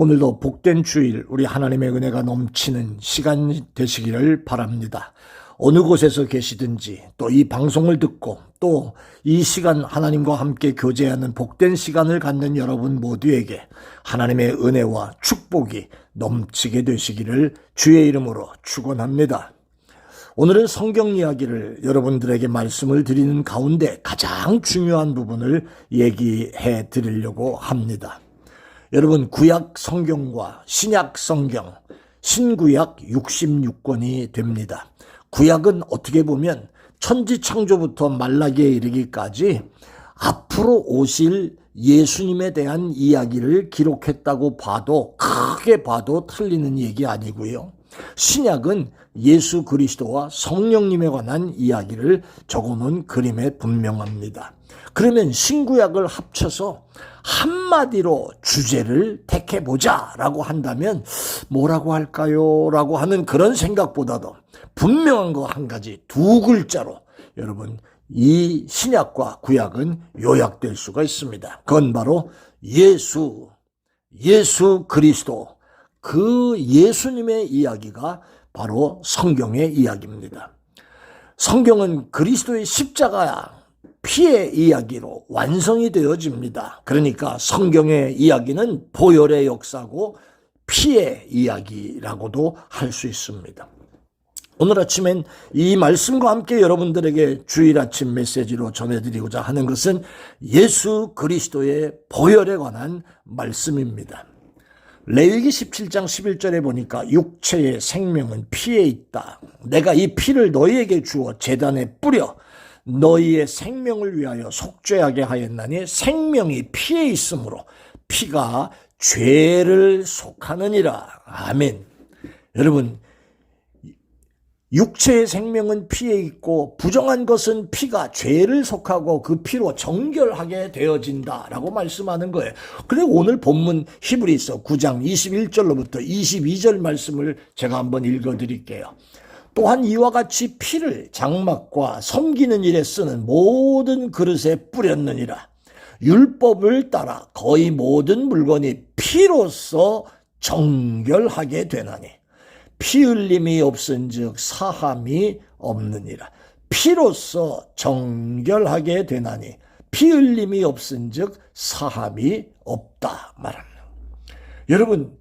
오늘도 복된 주일 우리 하나님의 은혜가 넘치는 시간 되시기를 바랍니다. 어느 곳에서 계시든지 또 이 방송을 듣고 또 이 시간 하나님과 함께 교제하는 복된 시간을 갖는 여러분 모두에게 하나님의 은혜와 축복이 넘치게 되시기를 주의 이름으로 축원합니다. 오늘은 성경 이야기를 여러분들에게 말씀을 드리는 가운데 가장 중요한 부분을 얘기해 드리려고 합니다. 여러분 구약 성경과 신약 성경 신구약 66권이 됩니다. 구약은 어떻게 보면 천지 창조부터 말라기에 이르기까지 앞으로 오실 예수님에 대한 이야기를 기록했다고 봐도 크게 봐도 틀리는 얘기 아니고요. 신약은 예수 그리스도와 성령님에 관한 이야기를 적어놓은 그림에 분명합니다. 그러면 신구약을 합쳐서 한마디로 주제를 택해보자 라고 한다면 뭐라고 할까요? 라고 하는 그런 생각보다도 분명한 거 한 가지 두 글자로 여러분 이 신약과 구약은 요약될 수가 있습니다. 그건 바로 예수, 예수 그리스도, 그 예수님의 이야기가 바로 성경의 이야기입니다. 성경은 그리스도의 십자가 피의 이야기로 완성이 되어집니다. 그러니까 성경의 이야기는 보혈의 역사고 피의 이야기라고도 할 수 있습니다. 오늘 아침엔 이 말씀과 함께 여러분들에게 주일 아침 메시지로 전해드리고자 하는 것은 예수 그리스도의 보혈에 관한 말씀입니다. 레위기 17장 11절에 보니까 육체의 생명은 피에 있다. 내가 이 피를 너희에게 주어 재단에 뿌려 너희의 생명을 위하여 속죄하게 하였나니 생명이 피에 있으므로 피가 죄를 속하느니라. 아멘. 여러분 육체의 생명은 피에 있고 부정한 것은 피가 죄를 속하고 그 피로 정결하게 되어진다라고 말씀하는 거예요. 그래 오늘 본문 히브리서 9장 21절로부터 22절 말씀을 제가 한번 읽어 드릴게요. 또한 이와 같이 피를 장막과 섬기는 일에 쓰는 모든 그릇에 뿌렸느니라. 율법을 따라 거의 모든 물건이 피로써 정결하게 되나니 피 흘림이 없은즉 사함이 없느니라. 피로써 정결하게 되나니 피 흘림이 없은즉 사함이 없다 말합니다. 여러분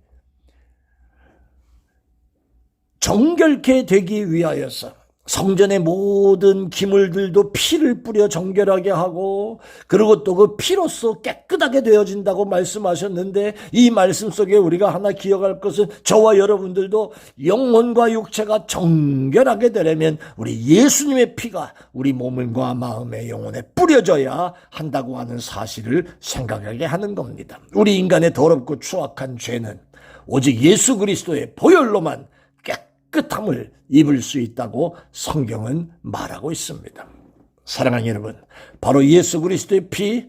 정결케 되기 위하여서 성전의 모든 기물들도 피를 뿌려 정결하게 하고 그리고 또 그 피로써 깨끗하게 되어진다고 말씀하셨는데 이 말씀 속에 우리가 하나 기억할 것은 저와 여러분들도 영혼과 육체가 정결하게 되려면 우리 예수님의 피가 우리 몸과 마음의 영혼에 뿌려져야 한다고 하는 사실을 생각하게 하는 겁니다. 우리 인간의 더럽고 추악한 죄는 오직 예수 그리스도의 보혈로만 깨끗함을 입을 수 있다고 성경은 말하고 있습니다. 사랑하는 여러분, 바로 예수 그리스도의 피,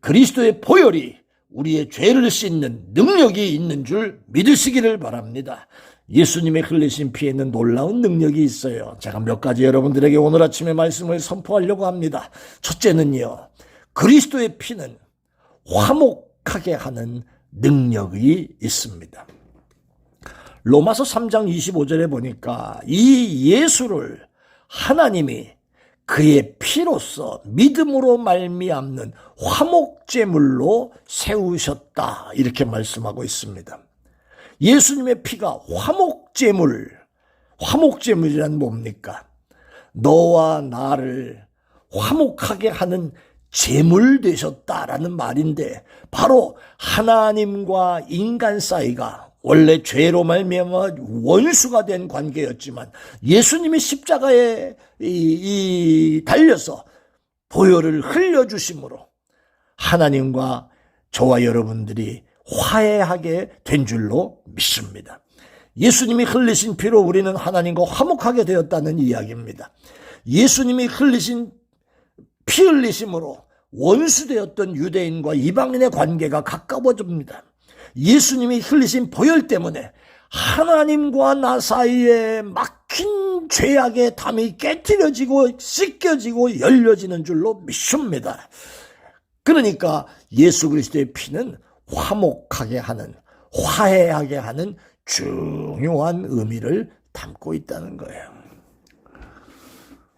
그리스도의 보혈이 우리의 죄를 씻는 능력이 있는 줄 믿으시기를 바랍니다. 예수님의 흘리신 피에는 놀라운 능력이 있어요. 제가 몇 가지 여러분들에게 오늘 아침에 말씀을 선포하려고 합니다. 첫째는요, 그리스도의 피는 화목하게 하는 능력이 있습니다. 로마서 3장 25절에 보니까 이 예수를 하나님이 그의 피로서 믿음으로 말미암는 화목제물로 세우셨다 이렇게 말씀하고 있습니다. 예수님의 피가 화목제물, 화목제물이란 뭡니까? 너와 나를 화목하게 하는 제물 되셨다라는 말인데 바로 하나님과 인간 사이가 원래 죄로 말미암아 원수가 된 관계였지만 예수님이 십자가에 이, 이 달려서 보혈을 흘려 주심으로 하나님과 저와 여러분들이 화해하게 된 줄로 믿습니다. 예수님이 흘리신 피로 우리는 하나님과 화목하게 되었다는 이야기입니다. 예수님이 흘리신 피 흘리심으로 원수되었던 유대인과 이방인의 관계가 가까워집니다. 예수님이 흘리신 보혈 때문에 하나님과 나 사이에 막힌 죄악의 담이 깨뜨려지고 씻겨지고 열려지는 줄로 믿습니다. 그러니까 예수 그리스도의 피는 화목하게 하는 화해하게 하는 중요한 의미를 담고 있다는 거예요.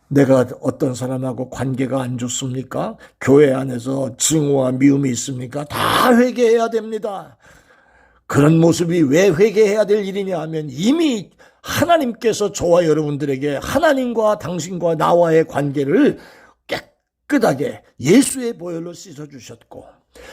내가 어떤 사람하고 관계가 안 좋습니까? 교회 안에서 증오와 미움이 있습니까? 다 회개해야 됩니다. 그런 모습이 왜 회개해야 될 일이냐 하면 이미 하나님께서 저와 여러분들에게 하나님과 당신과 나와의 관계를 깨끗하게 예수의 보혈로 씻어주셨고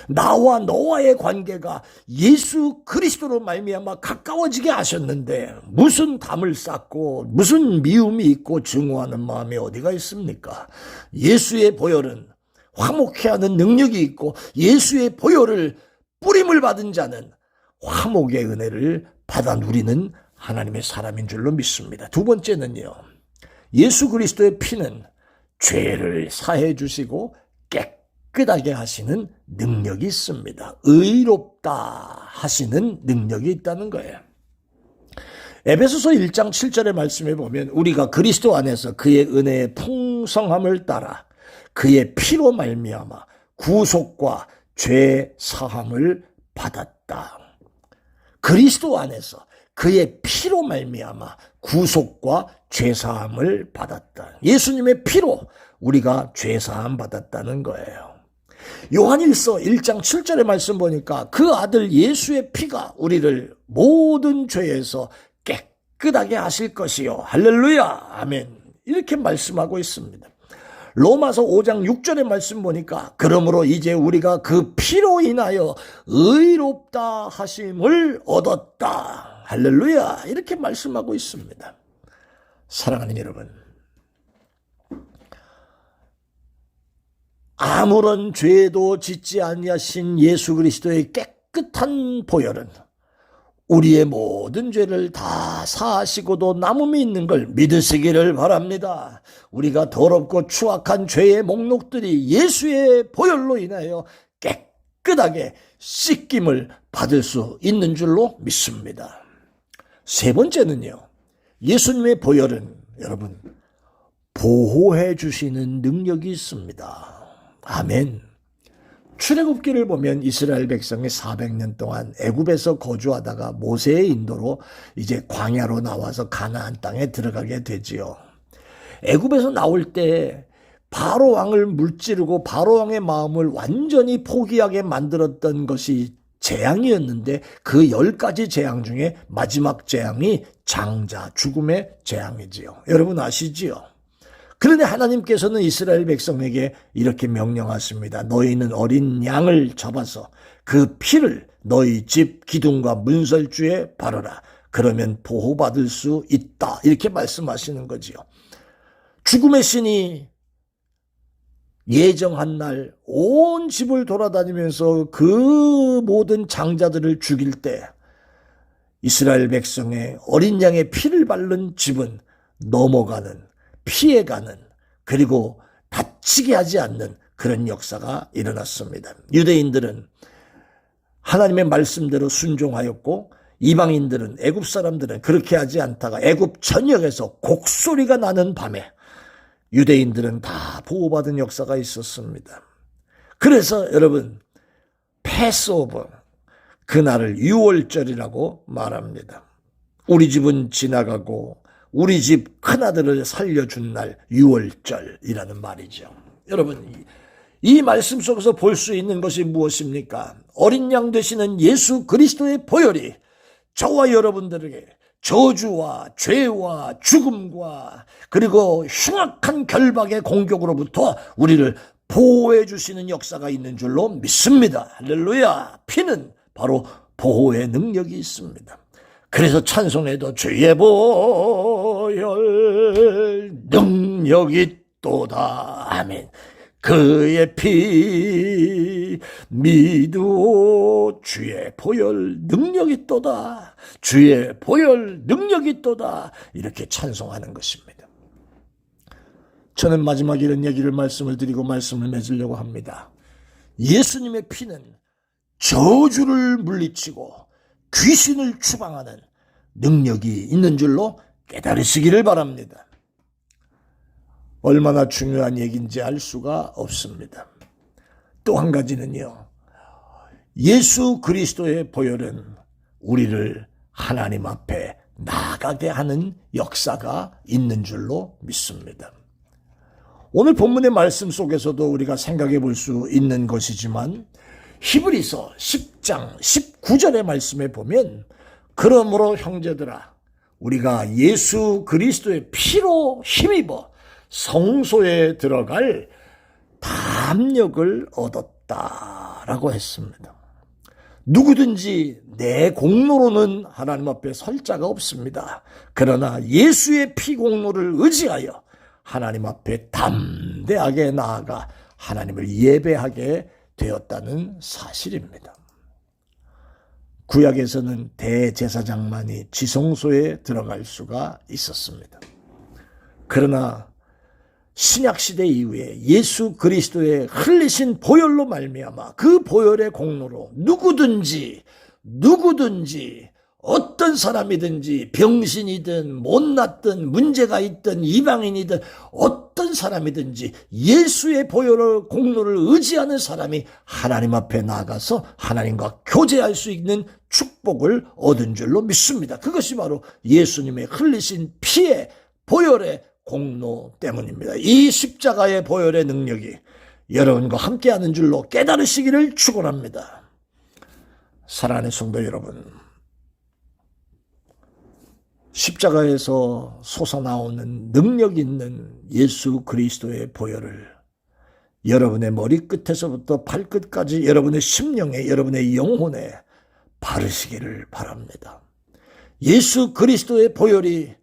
나와 너와의 관계가 예수 그리스도로 말미암아 가까워지게 하셨는데 무슨 담을 쌓고 무슨 미움이 있고 증오하는 마음이 어디가 있습니까? 예수의 보혈은 화목케 하는 능력이 있고 예수의 보혈을 뿌림을 받은 자는 화목의 은혜를 받아 누리는 하나님의 사람인 줄로 믿습니다. 두 번째는요. 예수 그리스도의 피는 죄를 사해 주시고 깨끗하게 하시는 능력이 있습니다. 의롭다 하시는 능력이 있다는 거예요. 에베소서 1장 7절의 말씀에 보면 우리가 그리스도 안에서 그의 은혜의 풍성함을 따라 그의 피로 말미암아 구속과 죄 사함을 받았다. 그리스도 안에서 그의 피로 말미암아 구속과 죄 사함을 받았다. 예수님의 피로 우리가 죄 사함 받았다는 거예요. 요한일서 1장 7절의 말씀 보니까 그 아들 예수의 피가 우리를 모든 죄에서 깨끗하게 하실 것이요. 할렐루야. 아멘. 이렇게 말씀하고 있습니다. 로마서 5장 6절의 말씀 보니까 그러므로 이제 우리가 그 피로 인하여 의롭다 하심을 얻었다. 할렐루야. 이렇게 말씀하고 있습니다. 사랑하는 여러분. 아무런 죄도 짓지 아니하신 예수 그리스도의 깨끗한 보혈은 우리의 모든 죄를 다 사하시고도 남음이 있는 걸 믿으시기를 바랍니다. 우리가 더럽고 추악한 죄의 목록들이 예수의 보혈로 인하여 깨끗하게 씻김을 받을 수 있는 줄로 믿습니다. 세 번째는요. 예수님의 보혈은 여러분 보호해 주시는 능력이 있습니다. 아멘. 출애굽기를 보면 이스라엘 백성이 400년 동안 애굽에서 거주하다가 모세의 인도로 이제 광야로 나와서 가나안 땅에 들어가게 되지요. 애굽에서 나올 때 바로 왕을 물찌르고 바로 왕의 마음을 완전히 포기하게 만들었던 것이 재앙이었는데 그 열 가지 재앙 중에 마지막 재앙이 장자 죽음의 재앙이지요. 여러분 아시지요? 그런데 하나님께서는 이스라엘 백성에게 이렇게 명령하십니다. 너희는 어린 양을 잡아서 그 피를 너희 집 기둥과 문설주에 바르라. 그러면 보호받을 수 있다. 이렇게 말씀하시는 거지요. 죽음의 신이 예정한 날 온 집을 돌아다니면서 그 모든 장자들을 죽일 때 이스라엘 백성의 어린 양의 피를 바른 집은 넘어가는 피해가는 그리고 다치게 하지 않는 그런 역사가 일어났습니다. 유대인들은 하나님의 말씀대로 순종하였고 이방인들은 애굽 사람들은 그렇게 하지 않다가 애굽 전역에서 곡소리가 나는 밤에 유대인들은 다 보호받은 역사가 있었습니다. 그래서 여러분 패스오버 그날을 6월절이라고 말합니다. 우리 집은 지나가고 우리 집 큰아들을 살려준 날 6월절이라는 말이죠. 여러분 이 말씀 속에서 볼 수 있는 것이 무엇입니까? 어린 양 되시는 예수 그리스도의 보혈이 저와 여러분들에게 저주와 죄와 죽음과 그리고 흉악한 결박의 공격으로부터 우리를 보호해 주시는 역사가 있는 줄로 믿습니다. 할렐루야. 피는 바로 보호의 능력이 있습니다. 그래서 찬송에도 주의 보 혈 능력이 또다. 아멘. 그의 피 믿으오 주의 보혈 능력이 또다 주의 보혈 능력이 또다 이렇게 찬송하는 것입니다. 저는 마지막 이런 얘기를 말씀을 드리고 말씀을 맺으려고 합니다. 예수님의 피는 저주를 물리치고 귀신을 추방하는 능력이 있는 줄로 깨달으시기를 바랍니다. 얼마나 중요한 얘기인지 알 수가 없습니다. 또 한 가지는요. 예수 그리스도의 보혈은 우리를 하나님 앞에 나가게 하는 역사가 있는 줄로 믿습니다. 오늘 본문의 말씀 속에서도 우리가 생각해 볼 수 있는 것이지만 히브리서 10장 19절의 말씀에 보면 그러므로 형제들아 우리가 예수 그리스도의 피로 힘입어 성소에 들어갈 담력을 얻었다라고 했습니다. 누구든지 내 공로로는 하나님 앞에 설 자가 없습니다. 그러나 예수의 피 공로를 의지하여 하나님 앞에 담대하게 나아가 하나님을 예배하게 되었다는 사실입니다. 구약에서는 대제사장만이 지성소에 들어갈 수가 있었습니다. 그러나 신약 시대 이후에 예수 그리스도의 흘리신 보혈로 말미암아 그 보혈의 공로로 누구든지 누구든지 어떤 사람이든지 병신이든 못났든 문제가 있든 이방인이든 어떤 사람이든지 예수의 보혈의 공로를 의지하는 사람이 하나님 앞에 나가서 하나님과 교제할 수 있는 축복을 얻은 줄로 믿습니다. 그것이 바로 예수님의 흘리신 피의 보혈의 공로 때문입니다. 이 십자가의 보혈의 능력이 여러분과 함께하는 줄로 깨달으시기를 축원합니다. 사랑하는 성도 여러분, 십자가에서 솟아나오는 능력 있는 예수 그리스도의 보혈을 여러분의 머리끝에서부터 발끝까지 여러분의 심령에 여러분의 영혼에 바르시기를 바랍니다. 예수 그리스도의 보혈이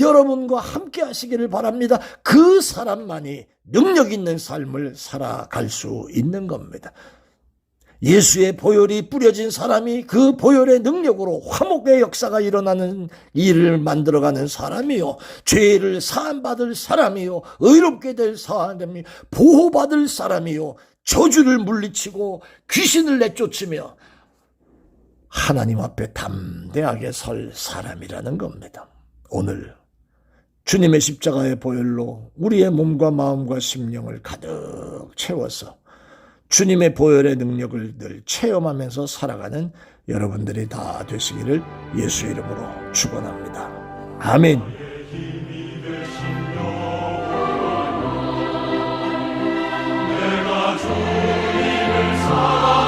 여러분과 함께 하시기를 바랍니다. 그 사람만이 능력 있는 삶을 살아갈 수 있는 겁니다. 예수의 보혈이 뿌려진 사람이 그 보혈의 능력으로 화목의 역사가 일어나는 일을 만들어가는 사람이요. 죄를 사함받을 사람이요. 의롭게 될 사람이 보호받을 사람이요. 저주를 물리치고 귀신을 내쫓으며 하나님 앞에 담대하게 설 사람이라는 겁니다. 오늘 주님의 십자가의 보혈로 우리의 몸과 마음과 심령을 가득 채워서 주님의 보혈의 능력을 늘 체험하면서 살아가는 여러분들이 다 되시기를 예수 이름으로 축원합니다. 아멘. 주님을 사랑